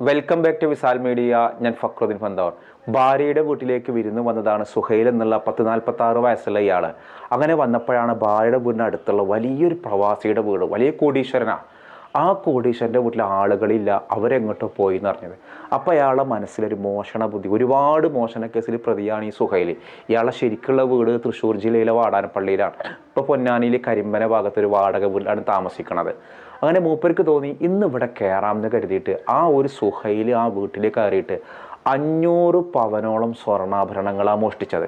Welcome back to Visal media ഞാൻ ഫക്രുദ്ദീൻ ഫന്തോർ ഭാര്യയുടെ വീട്ടിലേക്ക് വിരുന്ന് വന്നതാണ് സുഹൈൽ എന്നുള്ള പത്ത് നാൽപ്പത്തി ആറ് വയസ്സുള്ള ഇയാൾ അങ്ങനെ വന്നപ്പോഴാണ് ഭാര്യയുടെ വീടിന് അടുത്തുള്ള വലിയൊരു പ്രവാസിയുടെ വീട് വലിയ കോടീശ്വരനാണ് ആ കോടീശ്വരന്റെ വീട്ടിലെ ആളുകളില്ല അവരെങ്ങോട്ടോ പോയി എന്ന് പറഞ്ഞത് അപ്പോൾ അയാളുടെ മനസ്സിലൊരു മോഷണ ബുദ്ധി ഒരുപാട് മോഷണ കേസിൽ പ്രതിയാണ് ഈ സുഹൈൽ. ഇയാളെ ശരിക്കുള്ള വീട് തൃശ്ശൂർ ജില്ലയിലെ വാടാനപ്പള്ളിയിലാണ്. ഇപ്പോൾ പൊന്നാനിയിൽ കരിമ്പന ഭാഗത്തൊരു വാടക വീട്ടിലാണ് താമസിക്കുന്നത് അങ്ങനെ മൂപ്പർക്ക് തോന്നി ഇന്ന് ഇവിടെ കയറാം എന്ന് കരുതിയിട്ട് ആ ഒരു സുഹയിൽ ആ വീട്ടിൽ കയറിയിട്ട് അഞ്ഞൂറ് പവനോളം സ്വർണാഭരണങ്ങളാണ് മോഷ്ടിച്ചത്.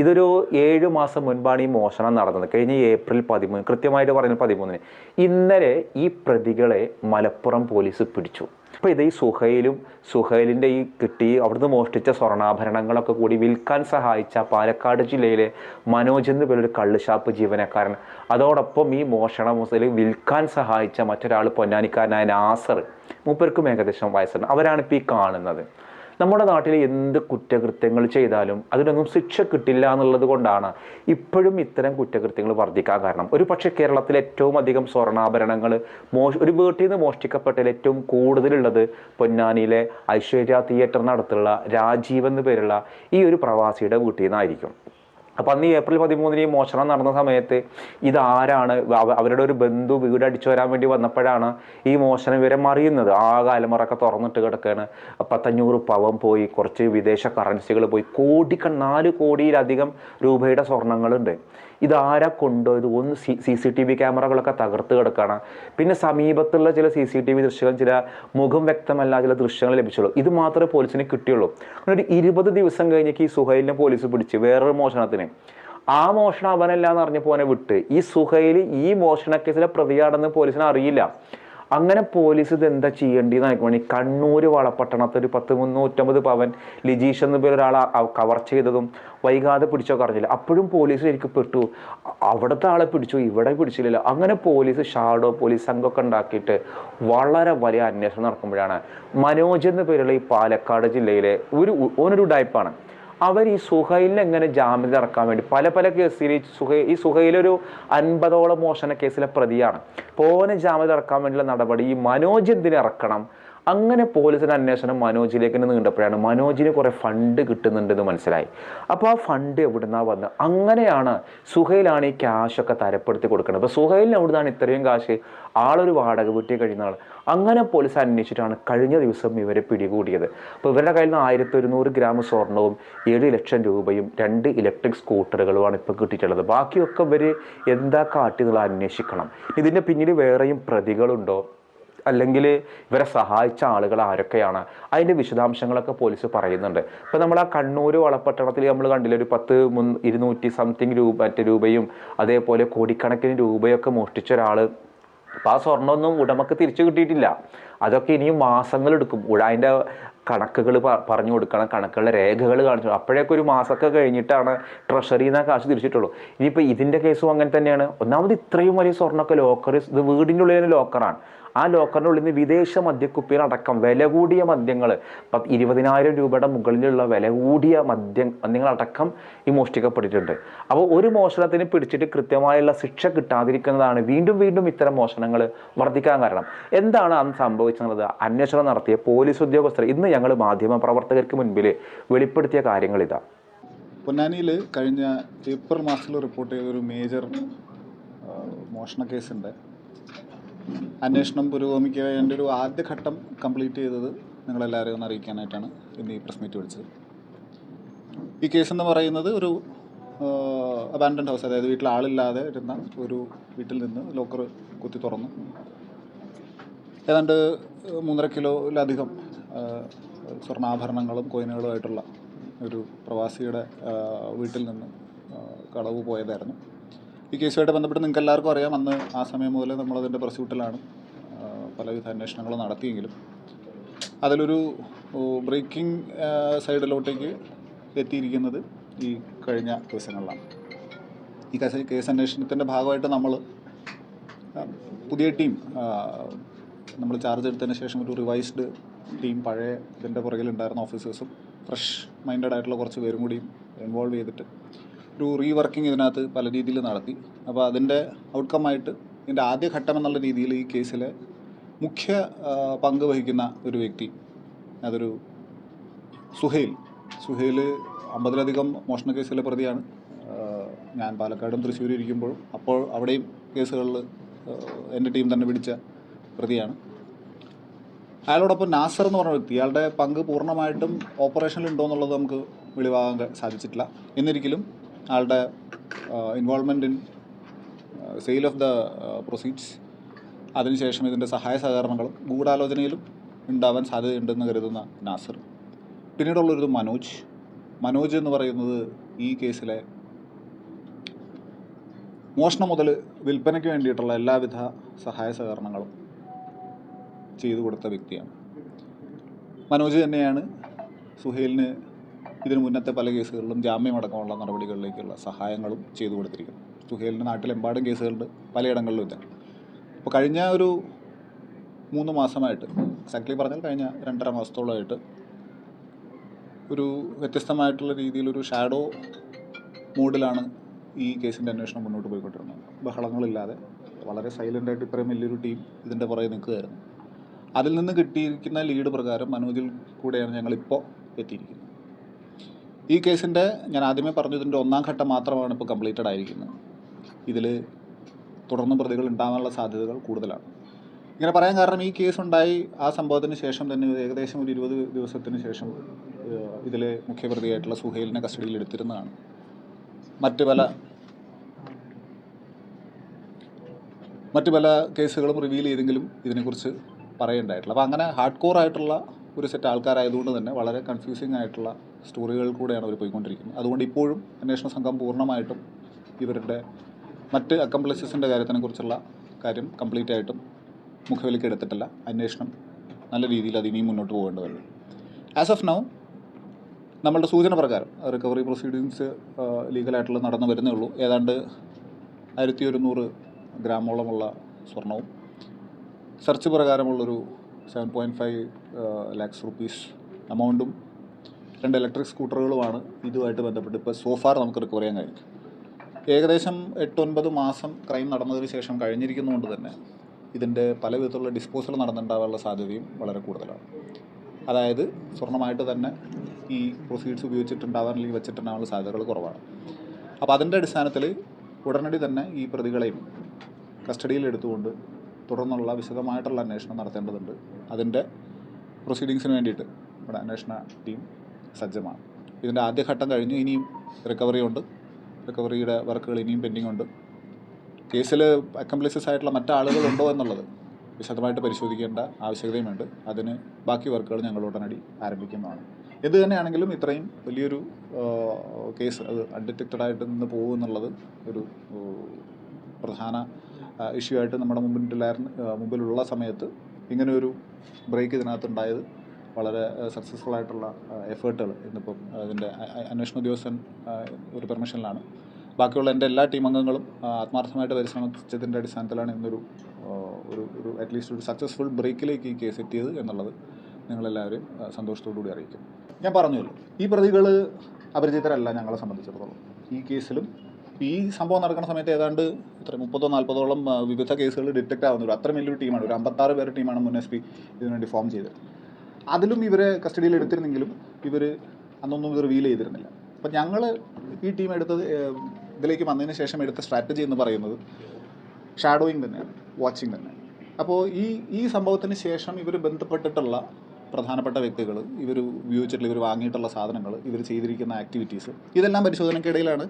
ഇതൊരു ഏഴ് മാസം മുൻപാണ് ഈ മോഷണം നടന്നത്. കഴിഞ്ഞ ഏപ്രിൽ പതിമൂന്ന് കൃത്യമായിട്ട് പറയുന്നത് പതിമൂന്നിന്. ഇന്നലെ ഈ പ്രതികളെ മലപ്പുറം പോലീസ് പിടിച്ചു. അപ്പോൾ ഇത് ഈ സുഹൈലും സുഹൈലിന്റെ ഈ കിട്ടി അവിടുന്ന് മോഷ്ടിച്ച സ്വർണാഭരണങ്ങളൊക്കെ കൂടി വിൽക്കാൻ സഹായിച്ച പാലക്കാട് ജില്ലയിലെ മനോജ് എന്ന് പേരൊരു കള്ളുഷാപ്പ് ജീവനക്കാരൻ. അതോടൊപ്പം ഈ മോഷണ മുതൽ വിൽക്കാൻ സഹായിച്ച മറ്റൊരാൾ പൊന്നാനിക്കാരനായ നാസർ. മൂപ്പർക്കും ഏകദേശം വയസ്സുണ്ട്. അവരാണ് ഇപ്പോൾ ഈ കാണുന്നത്. നമ്മുടെ നാട്ടിൽ എന്ത് കുറ്റകൃത്യങ്ങൾ ചെയ്താലും അതിനൊന്നും ശിക്ഷ കിട്ടില്ല എന്നുള്ളത് കൊണ്ടാണ് ഇപ്പോഴും ഇത്തരം കുറ്റകൃത്യങ്ങൾ വർദ്ധിക്കാൻ കാരണം. ഒരു പക്ഷേ കേരളത്തിൽ ഏറ്റവും അധികം സ്വർണാഭരണങ്ങൾ മോഷ ഒരു വീട്ടിൽ നിന്ന് മോഷ്ടിക്കപ്പെട്ടതിൽ ഏറ്റവും കൂടുതലുള്ളത് പൊന്നാനിയിലെ ഐശ്വര്യ തിയേറ്ററിനടുത്തുള്ള രാജീവ് എന്ന് പേരുള്ള ഈ ഒരു പ്രവാസിയുടെ വീട്ടിൽ നിന്നായിരിക്കും. അപ്പം അന്ന് ഈ ഏപ്രിൽ പതിമൂന്നിന് ഈ മോഷണം നടന്ന സമയത്ത് ഇതാരാണ്? അവരുടെ ഒരു ബന്ധു വീട് അടിച്ചു വരാൻ വേണ്ടി വന്നപ്പോഴാണ് ഈ മോഷണം ഇവരെ മറിയുന്നത്. ആ കാലമുറൊക്കെ തുറന്നിട്ട് കിടക്കുകയാണ് പത്തഞ്ഞൂറ് പവൻ പോയി. കുറച്ച് വിദേശ കറൻസികൾ പോയി. കോടിക്ക നാല് കോടിയിലധികം രൂപയുടെ സ്വർണങ്ങളുണ്ട് ഇതാരാ ഇത് ഒന്ന് C C C T V ക്യാമറകളൊക്കെ തകർത്ത് കിടക്കുകയാണ് പിന്നെ സമീപത്തുള്ള ചില സി സി ടി വി ദൃശ്യങ്ങൾ ചില മുഖം വ്യക്തമല്ല ചില ദൃശ്യങ്ങൾ ലഭിച്ചുള്ളൂ. ഇത് മാത്രമേ പോലീസിന് കിട്ടിയുള്ളൂ. അങ്ങനെ ഒരു ഇരുപത് ദിവസം കഴിഞ്ഞേക്ക് ഈ സുഹൈലിനെ പോലീസ് പിടിച്ച് വേറൊരു മോഷണത്തിന് ആ മോഷണം അവനല്ല എന്ന് അറിഞ്ഞപ്പോൾ അവനെ വിട്ട്. ഈ സുഹൈൽ ഈ മോഷണ കേസിലെ പ്രതിയാണെന്ന് പോലീസിന് അറിയില്ല. അങ്ങനെ പോലീസ് ഇത് എന്താ ചെയ്യേണ്ടതെന്ന് ആയിക്കോണി കണ്ണൂർ വളപട്ടണത്ത് ഒരു പത്ത് മുന്നൂറ്റമ്പത് പവൻ ലിജീഷ് എന്ന പേര് ഒരാൾ കവർ ചെയ്തതും വൈകാതെ പിടിച്ചൊക്കെ അറിഞ്ഞില്ല? അപ്പോഴും പോലീസ് എനിക്ക് പെട്ടു. അവിടുത്തെ ആളെ പിടിച്ചു? ഇവിടെ പിടിച്ചില്ലല്ലോ. അങ്ങനെ പോലീസ് ഷാഡോ പോലീസ് സംഘമൊക്കെ ഉണ്ടാക്കിയിട്ട് വളരെ വലിയ അന്വേഷണം നടക്കുമ്പോഴാണ് മനോജ് എന്ന പേരുള്ള ഈ പാലക്കാട് ജില്ലയിലെ ഒരു ഓനൊരു ഡൈപ്പാണ് അവർ ഈ സുഹൈലിനെ എങ്ങനെ ജാമ്യത്തിൽ ഇറക്കാൻ വേണ്ടി? പല പല കേസിൽ ഈ സുഹൈ ഈ സുഹൈലൊരു അൻപതോളം മോഷണ കേസിലെ പ്രതിയാണ്. പോനെ ജാമ്യത്തിൽ ഇറക്കാൻ വേണ്ടിയുള്ള നടപടി ഈ മനോജ് എന്തിനെ ഇറക്കണം? അങ്ങനെ പോലീസിന്റെ അന്വേഷണം മനോജിലേക്ക് നീണ്ടപ്പോഴാണ്. മനോജിന് കുറേ ഫണ്ട് കിട്ടുന്നുണ്ടെന്ന് മനസ്സിലായി. അപ്പോൾ ആ ഫണ്ട് എവിടുന്നാ വന്ന്? അങ്ങനെയാണ് സുഹൈലാണ് ഈ ക്യാഷൊക്കെ തരപ്പെടുത്തി കൊടുക്കുന്നത്. അപ്പോൾ സുഹൈലിന് എവിടുന്നാണ് ഇത്രയും കാശ് ആളൊരു വാടക വീട്ടിൽ കഴിയുന്ന ആൾ അങ്ങനെ പോലീസ് അന്വേഷിച്ചിട്ടാണ് കഴിഞ്ഞ ദിവസം ഇവരെ പിടികൂടിയത്. അപ്പോൾ ഇവരുടെ കയ്യിൽ നിന്ന് ആയിരത്തി ഒരുന്നൂറ് ഗ്രാം സ്വർണവും ഏഴ് ലക്ഷം രൂപയും രണ്ട് ഇലക്ട്രിക് സ്കൂട്ടറുകളുമാണ് ഇപ്പോൾ കിട്ടിയിട്ടുള്ളത്. ബാക്കിയൊക്കെ ഇവർ എന്താ കാട്ടി എന്നുള്ള അന്വേഷിക്കണം. ഇതിന്റെ പിന്നിൽ വേറെയും പ്രതികളുണ്ടോ? അല്ലെങ്കിൽ ഇവരെ സഹായിച്ച ആളുകൾ ആരൊക്കെയാണ്? അതിന്റെ വിശദാംശങ്ങളൊക്കെ പോലീസ് പറയുന്നുണ്ട്. ഇപ്പം നമ്മൾ ആ കണ്ണൂർ വളപട്ടണത്തിൽ നമ്മൾ കണ്ടില്ല ഒരു പത്ത് മുൻ ഇരുന്നൂറ്റി സംതിങ് രൂപ മറ്റേ രൂപയും അതേപോലെ കോടിക്കണക്കിന് രൂപയൊക്കെ മോഷ്ടിച്ച ഒരാൾ അപ്പം ആ സ്വർണമൊന്നും ഉടമക്ക് തിരിച്ചു കിട്ടിയിട്ടില്ല. അതൊക്കെ ഇനിയും മാസങ്ങളെടുക്കും അതിന്റെ കണക്കുകൾ പറഞ്ഞു കൊടുക്കണം കണക്കുകളുടെ രേഖകൾ കാണിച്ചു. അപ്പോഴേക്ക് ഒരു മാസമൊക്കെ കഴിഞ്ഞിട്ടാണ് ട്രഷറിയിൽ നിന്ന് കാശ് തിരിച്ചിട്ടുള്ളൂ. ഇനിയിപ്പോൾ ഇതിന്റെ കേസും അങ്ങനെ തന്നെയാണ്. ഒന്നാമത് ഇത്രയും വലിയ സ്വർണമൊക്കെ ലോക്കർ ഇത് വീടിന്റെ ഉള്ളിൽ ലോക്കറാണ്. ആ ലോക്കറിനുള്ളിൽ നിന്ന് വിദേശ മദ്യക്കുപ്പികൾ അടക്കം വില കൂടിയ മദ്യങ്ങൾ. പത്ത് ഇരുപതിനായിരം രൂപയുടെ മുകളിലുള്ള വില കൂടിയ മദ്യം മദ്യങ്ങളടക്കം ഈ മോഷ്ടിക്കപ്പെട്ടിട്ടുണ്ട്. അപ്പോൾ ഒരു മോഷണത്തിന് പിടിച്ചിട്ട് കൃത്യമായുള്ള ശിക്ഷ കിട്ടാതിരിക്കുന്നതാണ് വീണ്ടും വീണ്ടും ഇത്തരം മോഷണങ്ങൾ വർദ്ധിക്കാൻ കാരണം. എന്താണ് അന്ന് സംഭവിച്ചത് അന്വേഷണം നടത്തിയ പോലീസ് ഉദ്യോഗസ്ഥർ ഇന്ന് ഞങ്ങൾ മാധ്യമ പ്രവർത്തകർക്ക് മുൻപിൽ വെളിപ്പെടുത്തിയ കാര്യങ്ങൾ ഇതാ. പൊന്നാനിയിൽ കഴിഞ്ഞ ഏപ്രിൽ മാസത്തിൽ റിപ്പോർട്ട് ചെയ്ത ഒരു മേജർ മോഷണ കേസുണ്ട് അന്വേഷണം പുരോഗമിക്കുക എന്റെ ഒരു ആദ്യഘട്ടം കംപ്ലീറ്റ് ചെയ്തത് നിങ്ങളെല്ലാവരെയും ഒന്ന് അറിയിക്കാനായിട്ടാണ് ഇന്ന് ഈ പ്രസ് മീറ്റ് വിളിച്ചത്. ഈ കേസ് എന്ന് പറയുന്നത് ഒരു അബാൻഡൻഡ് ഹൗസ് അതായത് വീട്ടിൽ ആളില്ലാതെ ഇരുന്ന ഒരു വീട്ടിൽ നിന്ന് ലോക്കർ കുത്തി തുറന്നു. ഏതാണ്ട് മൂന്നര കിലോയിലധികം സ്വർണാഭരണങ്ങളും കോയിനുകളുമായിട്ടുള്ള ഒരു പ്രവാസിയുടെ വീട്ടിൽ നിന്ന് കളവ് പോയതായിരുന്നു. ഈ കേസുമായിട്ട് ബന്ധപ്പെട്ട് നിങ്ങൾക്ക് എല്ലാവർക്കും അറിയാം. അന്ന് ആ സമയം മുതൽ നമ്മളതിന്റെ പ്രസ്യൂട്ടിലാണ് പലവിധ അന്വേഷണങ്ങൾ നടത്തിയെങ്കിലും അതിലൊരു ബ്രേക്കിംഗ് സൈഡിലോട്ടേക്ക് എത്തിയിരിക്കുന്നത് ഈ കഴിഞ്ഞ ദിവസങ്ങളിലാണ് ഈ കേസ് കേസ് അന്വേഷണത്തിന്റെ ഭാഗമായിട്ട് നമ്മൾ പുതിയ ടീം നമ്മൾ ചാർജ് എടുത്തതിന് ശേഷം ഒരു റിവൈസ്ഡ് ടീം പഴയ ഇതിന്റെ പുറകിലുണ്ടായിരുന്ന ഓഫീസേഴ്സും ഫ്രഷ് മൈൻഡഡ് ആയിട്ടുള്ള കുറച്ച് പേരും കൂടിയും ഇൻവോൾവ് ചെയ്തിട്ട് ഒരു റീവർക്കിംഗ് ഇതിനകത്ത് പല രീതിയിൽ നടത്തി. അപ്പോൾ അതിന്റെ ഔട്ട്കമായിട്ട് ഇതിന്റെ ആദ്യ ഘട്ടം എന്നുള്ള രീതിയിൽ ഈ കേസിലെ മുഖ്യ പങ്ക് വഹിക്കുന്ന ഒരു വ്യക്തി അതൊരു സുഹേൽ. സുഹേൽ അമ്പതിലധികം മോഷണ കേസിലെ പ്രതിയാണ്. ഞാൻ പാലക്കാടും തൃശ്ശൂരും ഇരിക്കുമ്പോഴും അപ്പോൾ അവിടെയും കേസുകളിൽ എന്റെ ടീം തന്നെ പിടിച്ച പ്രതിയാണ്. അയാളോടൊപ്പം നാസർ എന്ന് പറഞ്ഞ വ്യക്തി അയാളുടെ പങ്ക് പൂർണമായിട്ടും ഓപ്പറേഷനിൽ ഉണ്ടോ എന്നുള്ളത് നമുക്ക് വെളിവാകാൻ സാധിച്ചിട്ടില്ല. എന്നിരിക്കലും ആളുടെ involvement in sale of the proceeds അതിനുശേഷം ഇതിന്റെ സഹായ സഹകരണങ്ങളും ഗൂഢാലോചനയിലും ഉണ്ടാവാൻ സാധ്യതയുണ്ടെന്ന് കരുതുന്ന നാസർ. പിന്നീടുള്ളൊരു മനോജ്. മനോജ് എന്ന് പറയുന്നത് ഈ കേസിലെ മോഷണം മുതൽ വിൽപ്പനയ്ക്ക് വേണ്ടിയിട്ടുള്ള എല്ലാവിധ സഹായ സഹകരണങ്ങളും ചെയ്തു കൊടുത്ത വ്യക്തിയാണ്. മനോജ് തന്നെയാണ് സുഹേലിന് ഇതിനു മുന്നത്തെ പല കേസുകളിലും ജാമ്യമടക്കമുള്ള നടപടികളിലേക്കുള്ള സഹായങ്ങളും ചെയ്തു കൊടുത്തിരിക്കുന്നു. സുഹേലിന്റെ നാട്ടിലെമ്പാടും കേസുകളുണ്ട് പലയിടങ്ങളിലും ഇല്ല. അപ്പോൾ കഴിഞ്ഞ ഒരു മൂന്ന് മാസമായിട്ട് എക്സാക്ട്ലി പറഞ്ഞാൽ കഴിഞ്ഞ രണ്ടര മാസത്തോളമായിട്ട് ഒരു വ്യത്യസ്തമായിട്ടുള്ള രീതിയിലൊരു ഷാഡോ മൂഡിലാണ് ഈ കേസിന്റെ അന്വേഷണം മുന്നോട്ട് പോയിക്കൊണ്ടിരുന്നത്. ബഹളങ്ങളില്ലാതെ വളരെ സൈലന്റായിട്ട് ഇത്രയും വലിയൊരു ടീം ഇതിന്റെ പുറകെ നിൽക്കുകയായിരുന്നു. അതിൽ നിന്ന് കിട്ടിയിരിക്കുന്ന ലീഡ് പ്രകാരം മനോജിൽ കൂടെയാണ് ഞങ്ങളിപ്പോൾ എത്തിയിരിക്കുന്നത്. ഈ കേസിന്റെ ഞാൻ ആദ്യമേ പറഞ്ഞതിന്റെ ഒന്നാം ഘട്ടം മാത്രമാണ് ഇപ്പോൾ കംപ്ലീറ്റഡ് ആയിരിക്കുന്നത്. ഇതിൽ തുടർന്ന് പ്രതികൾ ഉണ്ടാകാനുള്ള സാധ്യതകൾ കൂടുതലാണ്. ഇങ്ങനെ പറയാൻ കാരണം ഈ കേസ് ഉണ്ടായി ആ സംഭവത്തിന് ശേഷം തന്നെ ഏകദേശം ഒരു ഇരുപത് ദിവസത്തിന് ശേഷം ഇതിൽ മുഖ്യപ്രതിയായിട്ടുള്ള സുഹേലിനെ കസ്റ്റഡിയിൽ എടുത്തിരുന്നതാണ്. മറ്റ് പല മറ്റ് പല കേസുകളും റിവീൽ ചെയ്തെങ്കിലും ഇതിനെക്കുറിച്ച് പറയേണ്ടായിട്ടുള്ള അപ്പോൾ അങ്ങനെ ഹാർഡ് കോർ ആയിട്ടുള്ള ഒരു സെറ്റ് ആൾക്കാരായതുകൊണ്ട് തന്നെ വളരെ കൺഫ്യൂസിങ് ആയിട്ടുള്ള സ്റ്റോറികൾ കൂടെയാണ് അവർ പോയിക്കൊണ്ടിരിക്കുന്നത്. അതുകൊണ്ട് ഇപ്പോഴും അന്വേഷണ സംഘം പൂർണമായിട്ടും ഇവരുടെ മറ്റ് അക്കംപ്ലസസിന്റെ കാര്യത്തിനെക്കുറിച്ചുള്ള കാര്യം കംപ്ലീറ്റ് ആയിട്ടും മുഖവിലേക്ക് എടുത്തിട്ടില്ല. അന്വേഷണം നല്ല രീതിയിൽ അത് ഇനിയും മുന്നോട്ട് പോകേണ്ടതുണ്ട് ആസ് ഓഫ് നൗ നമ്മളുടെ സൂചന പ്രകാരം റിക്കവറി പ്രൊസീഡിങ്സ് ലീഗലായിട്ടുള്ള നടന്നു വരുന്നേ ഉള്ളൂ. ഏതാണ്ട് ആയിരത്തി ഒരുന്നൂറ് ഗ്രാമോളമുള്ള സ്വർണവും search പ്രകാരമുള്ളൊരു seven point five lakhs rupees എമൗണ്ടും രണ്ട് ഇലക്ട്രിക് സ്കൂട്ടറുകളുമാണ് ഇതുമായിട്ട് ബന്ധപ്പെട്ട് ഇപ്പോൾ സോഫാർ നമുക്ക് റിക്കവർ ചെയ്യാൻ കഴിഞ്ഞു ഏകദേശം എട്ടൊൻപത് മാസം ക്രൈം നടന്നതിന് ശേഷം കഴിഞ്ഞിരിക്കുന്നതുകൊണ്ട് തന്നെ ഇതിന്റെ പല വിധത്തിലുള്ള ഡിസ്പോസൽ നടന്നിട്ടുണ്ടാകാനുള്ള സാധ്യതയും വളരെ കൂടുതലാണ്. അതായത് സ്വർണമായിട്ട് തന്നെ ഈ പ്രൊസീഡ്സ് ഉപയോഗിച്ചിട്ടുണ്ടാവാൻ അല്ലെങ്കിൽ വെച്ചിട്ടുണ്ടാകാനുള്ള സാധ്യതകൾ കുറവാണ്. അപ്പോൾ അതിന്റെ അടിസ്ഥാനത്തിൽ ഉടനടി തന്നെ ഈ പ്രതികളെയും കസ്റ്റഡിയിൽ എടുത്തുകൊണ്ട് തുടർന്നുള്ള വിശദമായിട്ടുള്ള അന്വേഷണം നടത്തേണ്ടതുണ്ട്. അതിന്റെ പ്രൊസീഡിങ്സിന് വേണ്ടിയിട്ട് നമ്മുടെ അന്വേഷണ ടീം സജ്ജമാണ്. ഇതിന്റെ ആദ്യഘട്ടം കഴിഞ്ഞു ഇനിയും റിക്കവറി ഉണ്ട്. റിക്കവറിയുടെ വർക്കുകൾ ഇനിയും പെൻഡിങ് ഉണ്ട്. കേസിൽ അക്കംപ്ലിസസ് ആയിട്ടുള്ള മറ്റാളുകളുണ്ടോ എന്നുള്ളത് വിശദമായിട്ട് പരിശോധിക്കേണ്ട ആവശ്യകതയുമുണ്ട് അതിന് ബാക്കി വർക്കുകൾ ഞങ്ങൾ ഉടനടി ആരംഭിക്കുന്നതാണ്. എന്ത് തന്നെയാണെങ്കിലും ഇത്രയും വലിയൊരു കേസ് അത് അൺഡിറ്റക്റ്റഡായിട്ട് നിന്ന് പോകുമെന്നുള്ളത് ഒരു പ്രധാന ഇഷ്യൂ ആയിട്ട് നമ്മുടെ മുമ്പിലായിരുന്നു മുമ്പിലുള്ള സമയത്ത് ഇങ്ങനെ ഒരു ബ്രേക്ക് ഇതിനകത്തുണ്ടായത് വളരെ സക്സസ്ഫുൾ ആയിട്ടുള്ള എഫേർട്ടുകൾ ഇന്നിപ്പം അതിന്റെ അന്വേഷണ ഉദ്യോഗസ്ഥൻ ഒരു പെർമിഷനിലാണ് ബാക്കിയുള്ള എന്റെ എല്ലാ ടീം അംഗങ്ങളും ആത്മാർത്ഥമായിട്ട് പരിശ്രമിച്ചതിന്റെ അടിസ്ഥാനത്തിലാണ് ഇന്നൊരു ഒരു ഒരു അറ്റ്ലീസ്റ്റ് ഒരു സക്സസ്ഫുൾ ബ്രേക്കിലേക്ക് ഈ കേസ് എത്തിയത് എന്നുള്ളത് നിങ്ങളെല്ലാവരും സന്തോഷത്തോടു കൂടി അറിയിക്കും. ഞാൻ പറഞ്ഞല്ലോ ഈ പ്രതികൾ അപരിചിതരല്ല ഞങ്ങളെ സംബന്ധിച്ചിടത്തോളം. ഈ കേസിലും ഈ സംഭവം നടക്കുന്ന സമയത്ത് ഏതാണ്ട് ഇത്ര മുപ്പതോ നാൽപ്പതോളം വിവിധ കേസുകൾ ഡിറ്റക്റ്റ് ആവുന്ന ഒരു അത്ര വലിയൊരു ടീമാണ് ഒരു അമ്പത്താറ് പേരുടെ ടീമാണ് മുൻ എസ് പി ഇതിനുവേണ്ടി ഫോം ചെയ്തത്. അതിലും ഇവരെ കസ്റ്റഡിയിൽ എടുത്തിരുന്നെങ്കിലും ഇവർ അന്നൊന്നും ഇത് റിവീൽ ചെയ്തിരുന്നില്ല. അപ്പം ഞങ്ങൾ ഈ ടീം എടുത്തത് ഇതിലേക്ക് വന്നതിന് ശേഷം എടുത്ത സ്ട്രാറ്റജി എന്ന് പറയുന്നത് ഷാഡോയിങ് തന്നെയാണ് വാച്ചിങ് തന്നെ അപ്പോൾ ഈ ഈ സംഭവത്തിന് ശേഷം ഇവർ ബന്ധപ്പെട്ടിട്ടുള്ള പ്രധാനപ്പെട്ട വ്യക്തികൾ ഇവർ ഉപയോഗിച്ചിട്ടുള്ള ഇവർ വാങ്ങിയിട്ടുള്ള സാധനങ്ങൾ ഇവർ ചെയ്തിരിക്കുന്ന ആക്ടിവിറ്റീസ് ഇതെല്ലാം പരിശോധനയ്ക്കിടയിലാണ്.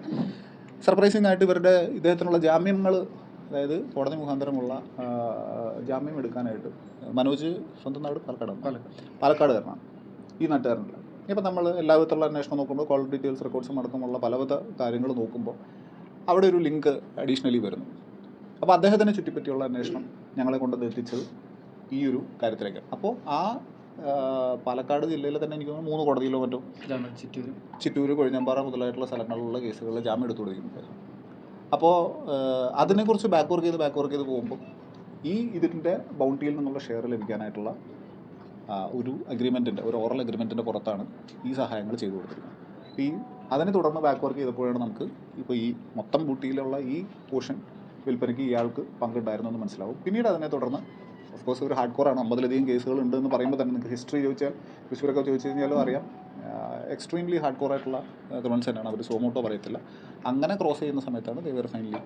സർപ്രൈസിംഗ് ആയിട്ട് ഇവരുടെ ഇദ്ദേഹത്തിനുള്ള ജാമ്യങ്ങൾ അതായത് കോടതി മുഖാന്തരമുള്ള ജാമ്യം എടുക്കാനായിട്ട്. മനോജ് സ്വന്തം നാട് പാലക്കാട് പാലക്കാട്. പാലക്കാടുകാരനാണ്. ഈ നാട്ടുകാരനല്ല. ഇപ്പം നമ്മൾ എല്ലാ വിധത്തിലുള്ള അന്വേഷണം നോക്കുമ്പോൾ കോൾ ഡീറ്റെയിൽസ് റെക്കോർഡ്സും അടക്കമുള്ള പലവിധ കാര്യങ്ങൾ നോക്കുമ്പോൾ അവിടെ ഒരു ലിങ്ക് അഡീഷണലി വരുന്നു. അപ്പോൾ അദ്ദേഹത്തിനെ ചുറ്റിപ്പറ്റിയുള്ള അന്വേഷണം ഞങ്ങളെ കൊണ്ട് എത്തിച്ചത് ഈ ഒരു കാര്യത്തിലേക്ക് അപ്പോൾ ആ ആ, പാലക്കാട് ജില്ലയിൽ തന്നെ എനിക്ക് തോന്നുന്നു മൂന്ന് കോടതിയിലോ മറ്റോ ചിറ്റൂർ ചിറ്റൂർ കൊഴിഞ്ഞമ്പാറ മുതലായിട്ടുള്ള സ്ഥലങ്ങളിലുള്ള കേസുകളിൽ ജാമ്യം എടുത്തു കൊടുക്കുന്നുണ്ടായിരുന്നു അപ്പോൾ അതിനെക്കുറിച്ച് ബാക്ക് വർക്ക് ചെയ്ത് ബാക്ക് വർക്ക് ചെയ്ത് പോകുമ്പോൾ ഈ ഇതിന്റെ ബൗണ്ടിയിൽ നിന്നുള്ള ഷെയർ ലഭിക്കാനായിട്ടുള്ള ഒരു അഗ്രിമെന്റിന്റെ ഒരു ഓറൽ അഗ്രിമെന്റിന്റെ പുറത്താണ് ഈ സഹായങ്ങൾ ചെയ്തു കൊടുത്തിരിക്കുന്നത്. ഈ അതിനെ തുടർന്ന് ബാക്ക് വർക്ക് ചെയ്തപ്പോഴാണ് നമുക്ക് ഇപ്പോൾ ഈ മൊത്തം ബൂട്ടിയിലുള്ള ഈ പോർഷൻ വിൽപ്പനയ്ക്ക് ഇയാൾക്ക് പങ്കുണ്ടായിരുന്നു എന്ന് മനസ്സിലാവും. പിന്നീട് അതിനെ തുടർന്ന് ഓഫ് കോഴ്സ് ഒരു ഹാർഡ് കോറാണ് അമ്പതിലധികം കേസുകൾ ഉണ്ട് എന്ന് പറയുമ്പോൾ തന്നെ നിങ്ങൾക്ക് ഹിസ്റ്ററി ചോദിച്ചാൽ തൃശ്ശൂരൊക്കെ ചോദിച്ചു കഴിഞ്ഞാലും അറിയാം. എക്സ്ട്രീംലി ഹാർഡ് കോർ ആയിട്ടുള്ള ത്രോൺസ് തന്നെയാണ് അവർ സോമോട്ടോ പറയത്തില്ല. അങ്ങനെ ക്രോസ് ചെയ്യുന്ന സമയത്താണ് ദൈവർ ഫൈനലി